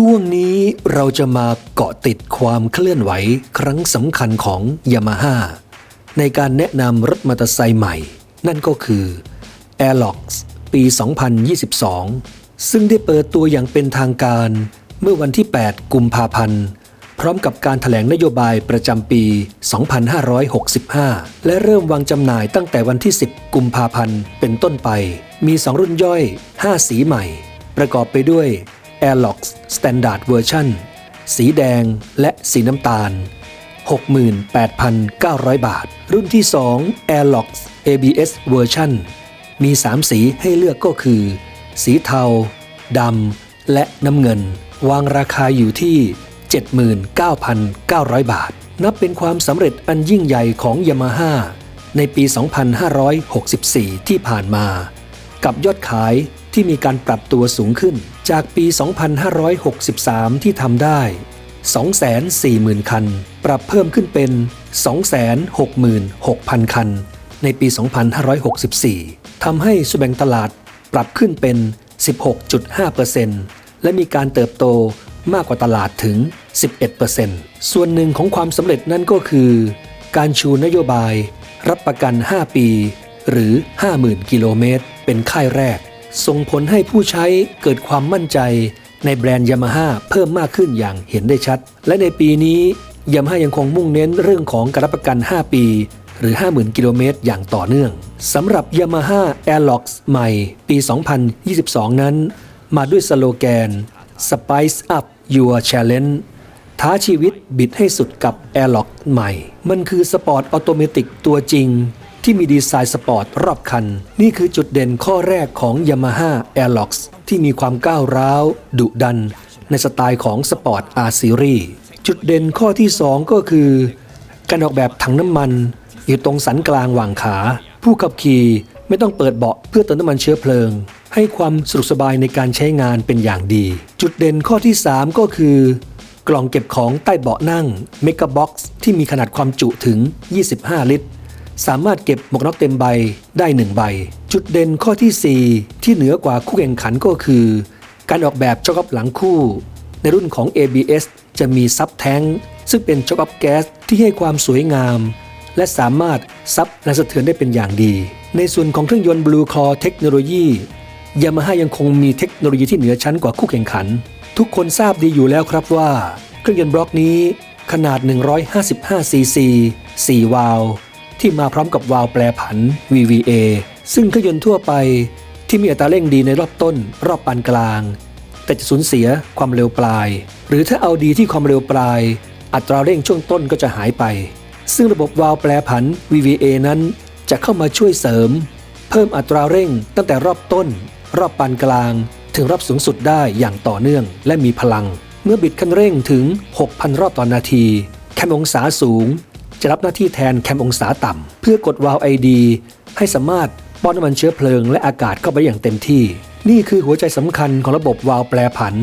ช่วงนี้เราจะมาเกาะติดความเคลื่อนไหวครั้งสำคัญของยามาฮ่าในการแนะนำรถมอเตอร์ไซค์ใหม่ นั่นก็คือ Airlox ปี 2022 ซึ่งได้เปิดตัวอย่างเป็นทางการเมื่อวันที่ 8 กุมภาพันธ์ พร้อมกับการถแถลงนโยบายประจำปี 2565 และเริ่มวางจำหน่ายตั้งแต่วันที่ 10 กุมภาพันธ์เป็นต้นไป มี 2 รุ่นย่อย 5 สีใหม่ ประกอบไปด้วย Airlox Standard Version สีแดงและสีน้ำตาล 68,900 บาท รุ่นที่ 2 Airlox ABS Version มี 3 สีให้เลือกก็คือ สีเทา ดำ และน้ำเงิน วางราคาอยู่ที่ 79,900 บาท นับเป็นความสำเร็จอันยิ่งใหญ่ของยามาฮ่าในปี 2564 ที่ผ่านมา กับยอดขาย ที่มีการปรับตัวสูงขึ้นจากปี 2563 ที่ทำได้ 240,000 คัน ปรับเพิ่มขึ้นเป็น 266,000 คัน ในปี 2564 ทำให้สุแบ่งตลาดปรับขึ้นเป็น 16.5%และมีการเติบโตมากกว่าตลาดถึง 11%ส่วนหนึ่งของความสำเร็จนั่นก็คือ การชูนโยบาย รับประกัน 5 ปี หรือ 50,000 กิโลเมตร เป็นค่ายแรก ส่งผลให้ผู้ใช้เกิดความมั่นใจในแบรนด์ยามาฮ่าเพิ่มมากขึ้นอย่างเห็นได้ชัด และในปีนี้ยามาฮ่ายังคงมุ่งเน้นเรื่องของการรับประกัน 5 ปี หรือ 50,000 กิโลเมตรอย่างต่อเนื่องสำหรับ Yamaha Airlox ใหม่ปี 2022 นั้น มาด้วยสโลแกน Spice Up Your Challenge ท้าชีวิตบิดให้สุดกับ Airlock ใหม่ มันคือสปอร์ตออโตเมติกตัวจริง ที่มีดีไซน์สปอร์ตรอบคัน นี่คือจุดเด่นข้อแรกของ Yamaha Airlox ที่มีความก้าวร้าว ดุดัน ในสไตล์ของสปอร์ต R Series จุดเด่นข้อที่ 2 ก็คือ การออกแบบถังน้ำมันอยู่ตรงสันกลางหว่างขา ผู้ขับขี่ไม่ต้องเปิดเบาะเพื่อเติมน้ำมันเชื้อเพลิง ให้ความสะดวกสบายในการใช้งานเป็นอย่างดี จุดเด่นข้อที่ 3 ก็คือกล่องเก็บของใต้เบาะนั่ง m e g a Box ที่มีขนาดความจุถึง 25 ลิตร สามารถเก็บหมวกน็อกเต็มใบได้1ใบ จุดเด่นข้อที่ 4 ที่เหนือกว่าคู่แข่งขันก็คือ การออกแบบช็อคอัพหลังคู่ ในรุ่นของ ABS จะมีซับแทงซึ่งเป็นช็อคอัพแก๊สที่ให้ความสวยงาม และสามารถซับแรงสะเทือนได้เป็นอย่างดี ในส่วนของเครื่องยนต์ Blue Core เทคโนโลยียามาฮ่ายังคงมีเทคโนโลยีที่เหนือชั้นกว่าคู่แข่งขัน ทุกคนทราบดีอยู่แล้วครับว่า เครื่องยนต์บล็อกนี้ ขนาด 155 ซีซี 4 วาล์ว ที่มาพร้อมกับวาล์วแปรผัน VVA ซึ่งเครื่องยนต์ทั่วไปที่มีอัตราเร่งดีในรอบต้น รอบปานกลาง แต่จะสูญเสียความเร็วปลาย หรือถ้าเอาดีที่ความเร็วปลาย อัตราเร่งช่วงต้นก็จะหายไป ซึ่งระบบวาล์วแปรผัน VVA นั้นจะเข้ามาช่วยเสริม เพิ่มอัตราเร่งตั้งแต่รอบต้น รอบปานกลาง ถึงรอบสูงสุดได้อย่างต่อเนื่องและมีพลัง เมื่อบิดคันเร่งถึง 6,000 รอบต่อนนาทีแคมองศาสูง จะรับหน้าที่แทนแคมองศาต่ำเพื่อกดวาล์วไอดีให้สามารถป้อนน้ำมันเชื้อเพลิงและอากาศเข้าไปอย่างเต็มที่ นี่คือหัวใจสำคัญของระบบวาล์วแปรผัน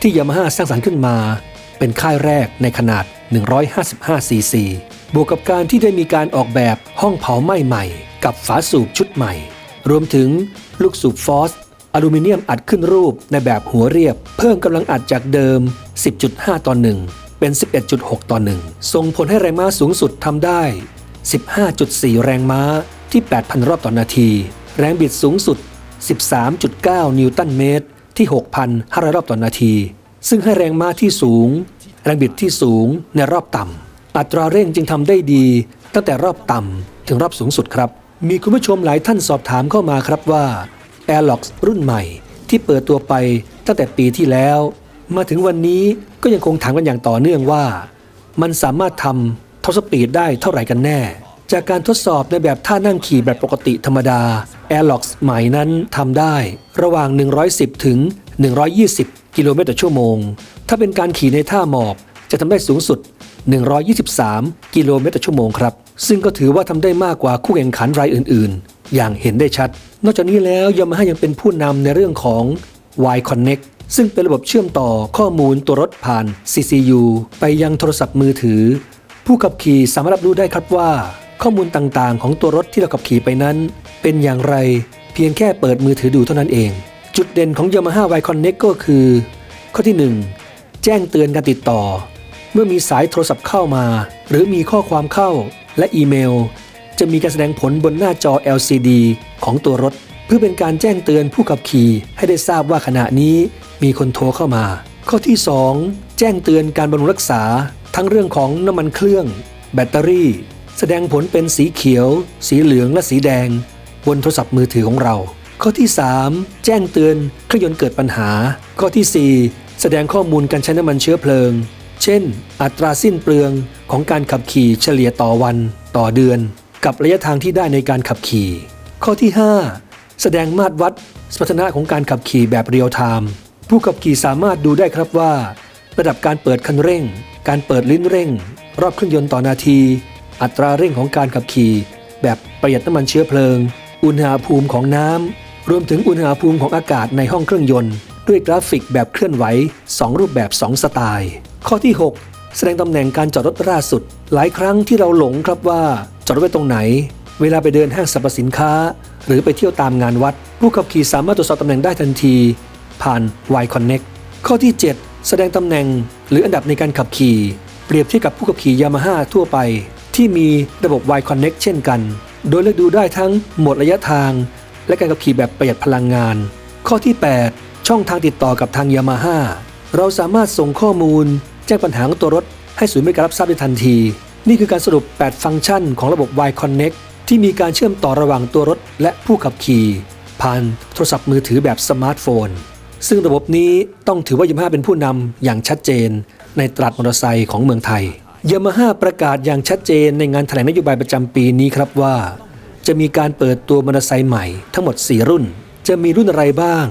ที่ยามาฮ่าสร้างสรรค์ขึ้นมา เป็นค่ายแรกในขนาด 155 ซีซี บวกกับการที่ได้มีการออกแบบห้องเผาไหม้ใหม่ กับฝาสูบชุดใหม่ รวมถึงลูกสูบฟอสอลูมิเนียมอัดขึ้นรูปในแบบหัวเรียบ เพิ่มกำลังอัดจากเดิม 10.5 ต่อ 1 เป็น 11.6 ต่อ 1 ส่งผลให้แรงม้าสูงสุดทำได้ 15.4 แรงม้าที่ 8,000 รอบต่อนาที แรงบิดสูงสุด 13.9 นิวตันเมตร ที่ 6,500 รอบต่อนนาที ซึ่งให้แรงม้าที่สูง แรงบิดที่สูงในรอบต่ำ อัตราเร่งจึงทำได้ดี ตั้งแต่รอบต่ำถึงรอบสูงสุดครับ มีคุณผู้ชมหลายท่านสอบถามเข้ามาครับว่า Airlox รุ่นใหม่ที่เปิดตัวไปตั้งแต่ปีที่แล้ว มาถึงวันนี้ก็ยังคงถามกันอย่างต่อเนื่องว่า มันสามารถทำท็อปสปีดได้เท่าไหร่กันแน่ จากการทดสอบในแบบท่านั่งขี่แบบปกติธรรมดา Airlox ใหม่นั้นทำได้ระหว่าง 110 ถึง 120 กิโลเมตรต่อชั่วโมง ถ้าเป็นการขี่ในท่าหมอบจะทำได้สูงสุด 123 กิโลเมตรต่อชั่วโมงครับ ซึ่งก็ถือว่าทำได้มากกว่าคู่แข่งขันรายอื่น ๆ อย่างเห็นได้ชัด นอกจากนี้แล้วยามาฮ่ายังเป็นผู้นำในเรื่องของ Y Connect ซึ่งเป็นระบบเชื่อมต่อข้อมูลตัวรถผ่าน CCU ไปยังโทรศัพท์มือถือ ผู้ขับขี่สามารถรับรู้ได้ครับว่า ข้อมูลต่างๆ ของตัวรถที่เราขับขี่ไปนั้น เป็นอย่างไรเพียงแค่เปิดมือถือดูเท่านั้นเอง จุดเด่นของ Yamaha Y Connect ก็คือ ข้อที่ 1 แจ้งเตือนการติดต่อ เมื่อมีสายโทรศัพท์เข้ามา หรือมีข้อความเข้าและอีเมล จะมีการแสดงผลบนหน้าจอ LCD ของตัวรถ เพื่อเป็นการแจ้งเตือนผู้ขับขี่ให้ได้ทราบว่าขณะนี้ มีคนโทรเข้ามา ข้อที่ 2 แจ้งเตือนการบำรุงรักษา ทั้งเรื่องของน้ำมันเครื่อง แบตเตอรี่ แสดงผลเป็นสีเขียว สีเหลืองและสีแดง บนโทรศัพท์มือถือของเรา ข้อที่ 3 แจ้งเตือนเครื่องยนต์เกิดปัญหา ข้อทีสี่4 แสดงข้อมูลการใช้น้ำมันเชื้อเพลิง เช่น อัตราสิ้นเปลืองของการขับขี่เฉลี่ยต่อวัน ต่อเดือน กับระยะทางที่ได้ในการขับขี่ ข้อที่ 5 แสดงมาตรวัดสมรรถนะของการขับขี่แบบเรียลไทม์ ผู้ขับขี่สามารถดูได้ครับว่า ระดับการเปิดคันเร่ง การเปิดลิ้นเร่ง รอบเครื่องยนต์ต่อนาที อัตราเร่งของการขับขี่ แบบประหยัดน้ำมันเชื้อเพลิง อุณหภูมิของน้ำรวมถึงอุณหภูมิของอากาศในห้องเครื่องยนต์ ด้วยกราฟิกแบบเคลื่อนไหว 2 รูปแบบ 2 สไตล์ ข้อที่ 6 แสดงตำแหน่งการจอดรถล่าสุด หลายครั้งที่เราหลงครับว่าจอดรถไว้ตรงไหน เวลาไปเดินห้างสรรพสินค้า หรือไปเที่ยวตามงานวัด ผู้ขับขี่สามารถตรวจสอบตำแหน่งได้ทันที ผ่าน Y Connect ข้อที่ 7 แสดงตำแหน่งหรืออันดับในการขับขี่ เปรียบเทียบกับผู้ขับขี่ยามาฮ่าทั่วไป ที่มีระบบ Y Connect เช่นกัน โดยเลือกดูได้ทั้งหมดระยะทาง และการขับขี่แบบประหยัดพลังงาน ข้อที่ 8 ช่องทางติดต่อกับทางยามาฮ่าเราสามารถส่งข้อมูล แจ้งปัญหาของตัวรถ ให้ศูนย์บริการรับทราบได้ทันที นี่คือการสรุป 8 ฟังก์ชันของระบบ Y Connect ที่มีการเชื่อมต่อระหว่างตัวรถ และผู้ขับขี่ ผ่านโทรศัพท์มือถือแบบสมาร์ทโฟน ซึ่งระบบนี้ต้องถือว่ายามาฮ่าเป็นผู้นำอย่างชัดเจน ในตลาดมอเตอร์ไซค์ของเมืองไทยยามาฮ่าประกาศอย่างชัดเจนในงานแถลงนโยบายประจำปีนี้ครับว่า จะมีการเปิดตัวมอเตอร์ไซค์ใหม่ทั้งหมด 4 รุ่น จะมีรุ่นอะไรบ้าง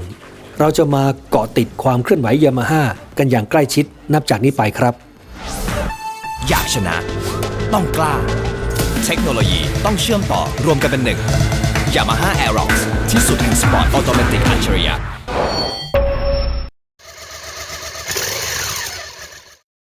เราจะมาเกาะติดความเคลื่อนไหวยามาฮ่ากันอย่างใกล้ชิดนับจากนี้ไปครับ อยากชนะ ต้องกล้า เทคโนโลยีต้องเชื่อมต่อรวมกันเป็นหนึ่ง Yamaha Aerox ที่สุดแห่งสปอร์ตออโตเมติกอัจฉริยะ